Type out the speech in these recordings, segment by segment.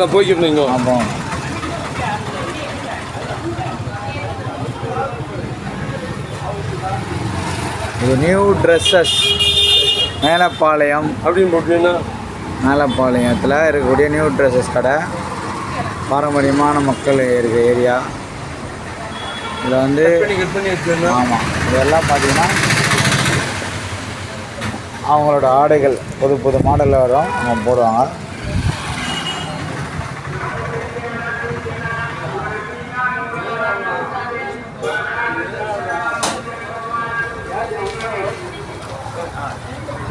நான் போய்க்கிட்டு ஆமாம் இது நியூ ட்ரெஸ்ஸஸ் மேலப்பாளையம். அப்படின்னு போட்டீங்கன்னா மேலப்பாளையத்தில் இருக்கக்கூடிய நியூ ட்ரெஸ்ஸஸ் கடை. பாரம்பரியமான மக்கள் இருக்க ஏரியா இதில் வந்து ஆமாம் இதெல்லாம் பார்த்தீங்கன்னா அவங்களோட ஆடைகள் புது புது மாடலில் வரும். அவங்க போடுவாங்க. Uh,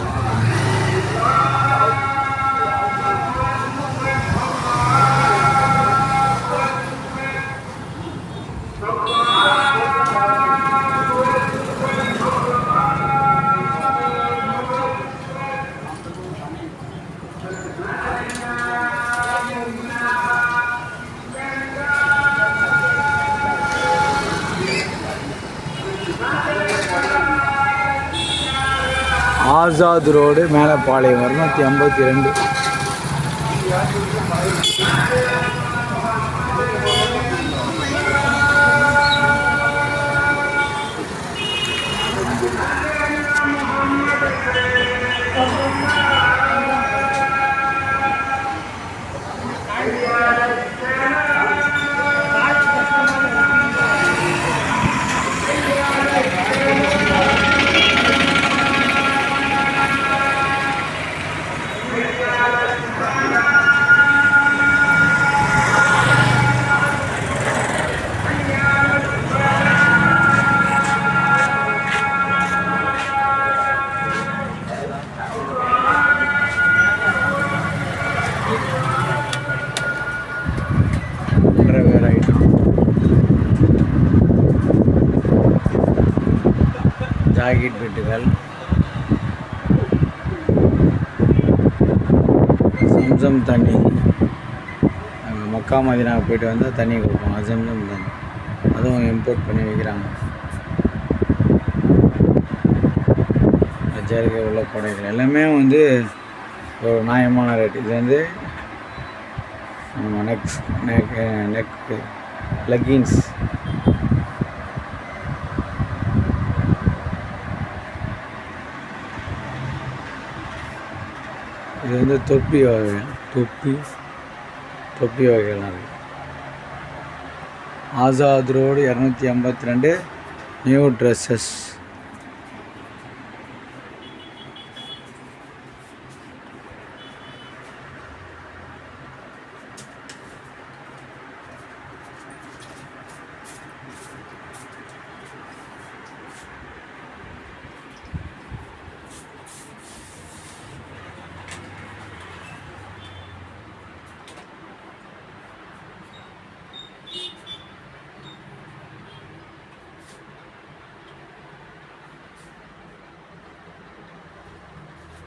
ஆசாத் ரோடு மேலப்பாளையம் இரநூத்தி ஐம்பத்தி ரெண்டு வேறு ஐட்டம் ஜாக்கெட் பெட்டுகள் சம்சம் தண்ணி நாங்கள் மக்கா மதினாவுக்கு போயிட்டு வந்தால் தண்ணி கொடுப்போம். சம்சம் தண்ணி அதுவும் இம்போர்ட் பண்ணி வைக்கிறாங்க. ஜரிகை உள்ள புடைகள். எல்லாமே வந்து ஒரு நியாயமான ரேட் இது வந்து நெக் நெக் நெக் லெக்கின்ஸ் இது வந்து தொப்பி வகை தொப்பி தொப்பி வகைகள்லாம் இருக்குது ஆசாத் ரோடு இரநூத்தி ஐம்பத்தி ரெண்டு நியூ ட்ரெஸ்ஸஸ்.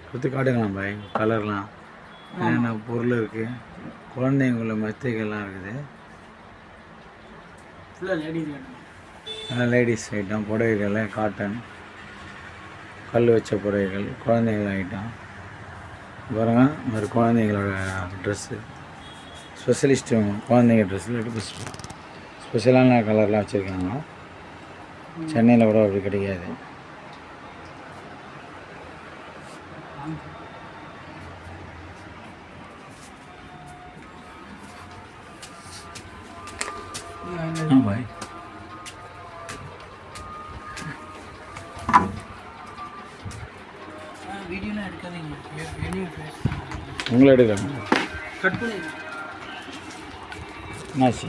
கொடுத்து காட்டுங்களா பாய் கலர்லாம். என்னென்ன பொருள் இருக்குது குழந்தைங்கள மெத்தைகள்லாம் இருக்குது. லேடிஸ் ஐட்டம் புடவைகள் காட்டன் கல் வச்ச புடவைகள் குழந்தைகள் ஐட்டம் பாருங்க இந்த மாதிரி குழந்தைங்களோட ட்ரெஸ்ஸு ஸ்பெஷலிஸ்ட் குழந்தைங்க ட்ரெஸ்ஸில் ஸ்பெஷலான கலர்லாம் வச்சுருக்காங்க. சென்னையில் கூட அப்படி கிடைக்காது. வெளியே பேச உங்களை எடுக்கிறாங்க கட் பண்ணி என்னாச்சு